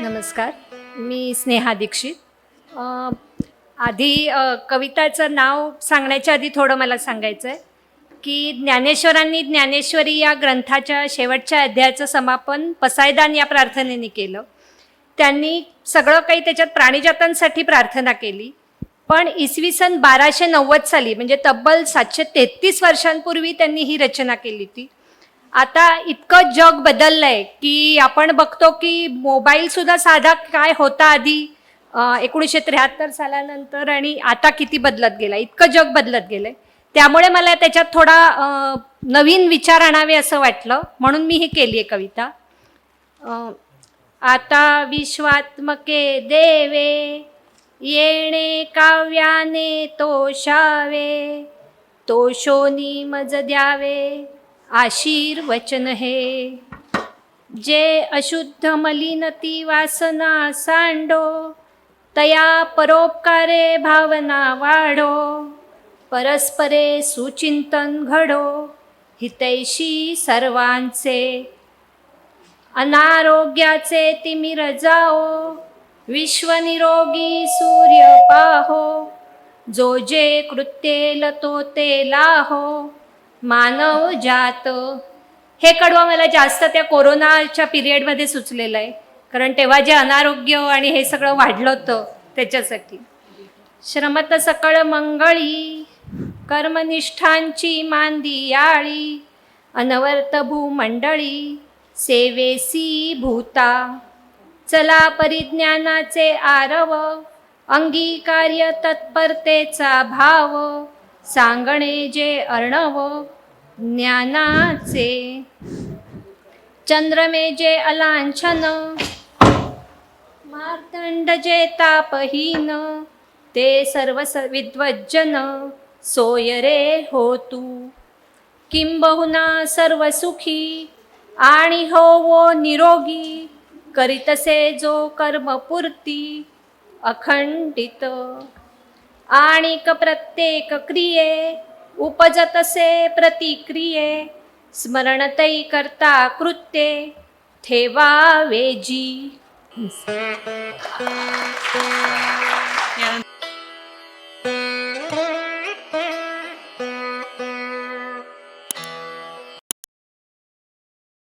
नमस्कार मी स्नेहा दीक्षित. आधी कविताचं नाव सांगण्याच्या आधी थोडं मला सांगायचं आहे की ज्ञानेश्वरांनी ज्ञानेश्वरी या ग्रंथाच्या शेवटच्या अध्यायाचं समापन पसायदान या प्रार्थनेने केलं. त्यांनी सगळं काही त्याच्यात प्राणीजातांसाठी प्रार्थना केली. पण इसवी सन बाराशे नव्वद साली म्हणजे तब्बल सातशे तेहतीस वर्षांपूर्वी त्यांनी ही रचना केली होती आता इतकं जग बदललंय की आपण बघतो की मोबाईल सुद्धा साधा काय होता आधी एकोणीसशे त्र्याहत्तर सालानंतर आणि आता किती बदलत गेला इतकं जग बदलत गेलंय. त्यामुळे मला त्याच्यात थोडा नवीन विचार आणावे असं वाटलं म्हणून मी ही केली आहे कविता. आता विश्वात्मके देवे येणे काव्याने तोषावे तोषोनी मज द्यावे आशीर्वचन हे. जे अशुद्ध मलिनती वासना सांडो तया परोपकारे भावना वाढो परस्परे सुचिंतन घडो हितैषी सर्वांचे. अनारोग्याचे तिमिर जाओ विश्वनिरोगी सूर्य पाहो जो जे कृत्येल तो ते लाहो. मानव जात. हे कडवं मला जास्त त्या कोरोनाच्या पिरियडमध्ये सुचलेलं आहे. कारण तेव्हा जे अनारोग्य आणि हे सगळं वाढलं होतं त्याच्यासाठी. श्रमत सकळ मंगळी कर्मनिष्ठांची मांदियाळी अनवर्त भूमंडळी सेवेसी भूता. चला परिज्ञानाचे आरव अंगीकार्य तत्परतेचा भाव सांगणे जे अर्णव ज्ञानाचे. चंद्रमे जे अलांछन मार्तंड जे तापहीन ते सर्व स- विद्वज्जन सोयरे हो तू. किंबहुना सर्व सुखी आणि हो वो निरोगी करीतसे जो कर्मपूर्ती अखंडित. आणिक प्रत्येक क्रिये उपजतसे प्रतिक्रिये स्मरणतई करता कृत्ये ठेवावेजी. या